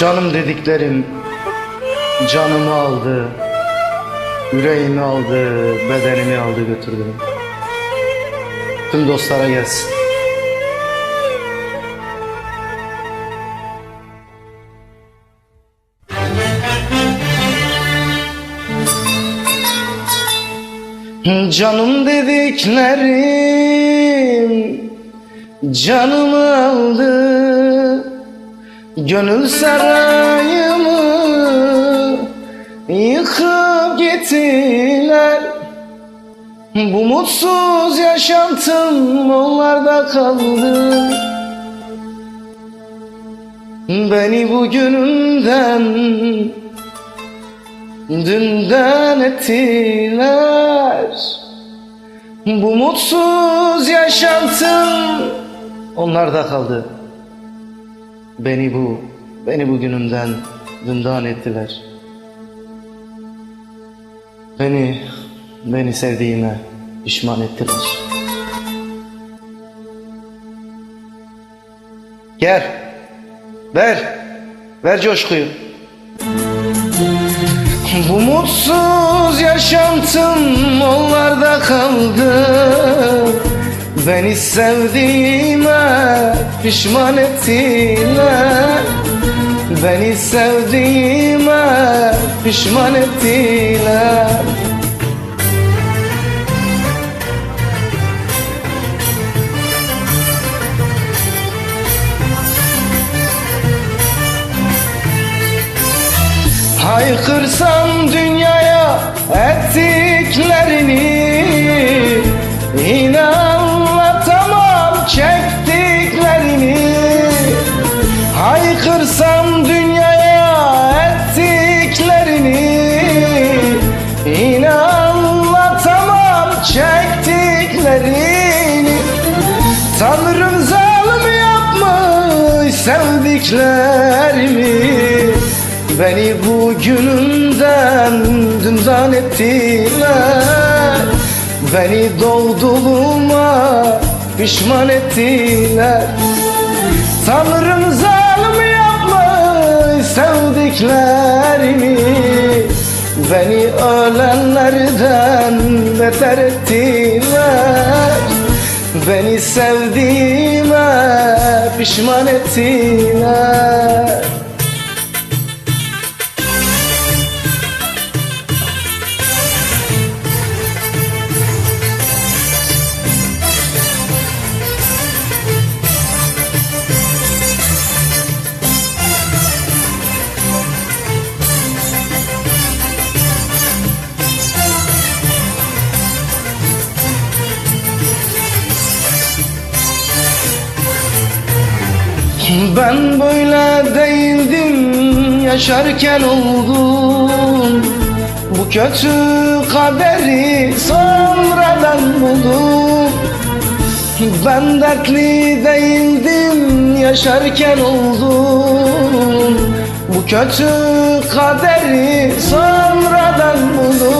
Canım dediklerim canımı aldı, yüreğimi aldı, bedenimi aldı götürdü. Tüm dostlara gelsin. Canım dediklerim canımı aldı Gönül sarayımı yıkıp gittiler. Bu mutsuz yaşantım onlarda kaldı. Beni bugünümden dünden ettiler. Bu mutsuz yaşantım onlarda kaldı Beni bu, beni bugünümden dünden ettiler. Beni, beni sevdiğime pişman ettiler. Gel, ver, ver coşkuyu. Bu mutsuz yaşantım onlarda kaldı Beni sevdiğime pişman ettiler Beni sevdiğime pişman ettiler Haykırsam dünyaya ettiklerini çektiklerini Tanrım zalim yapmış sevdiklerimi. Beni bugünümden dünden ettiler Beni doğduğuma pişman ettiler. Tanrım zalim yapmış sevdiklerimi Beni ölenlerden beter ettiler. Beni sevdiğime pişman ettiler Ben böyle değildim yaşarken oldum. Bu kötü kaderi sonradan buldum. Ben dertli değildim yaşarken oldum. Bu kötü kaderi sonradan buldum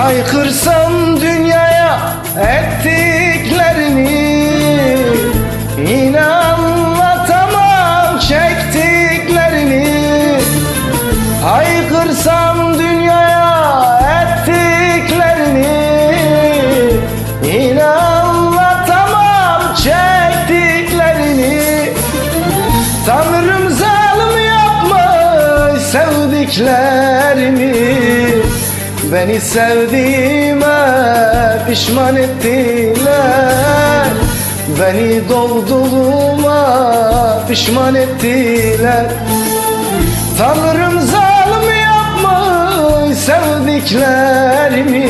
Haykırsam dünyaya ettiklerini Yine anlatamam çektiklerini. Haykırsam dünyaya ettiklerini Yine anlatamam çektiklerini. Tanrım zalim yapmış sevdiklerimi Beni sevdiğime pişman ettiler. Beni doğduğuma pişman ettiler. Tanrım zalim yapmış sevdiklerimi.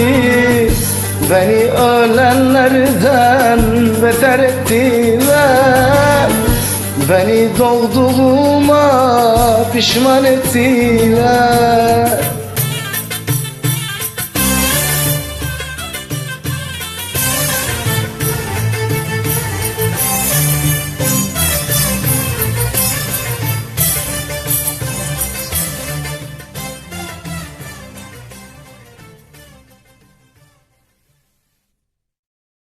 Beni ölenlerden beter ettiler. Beni doğduğuma pişman ettiler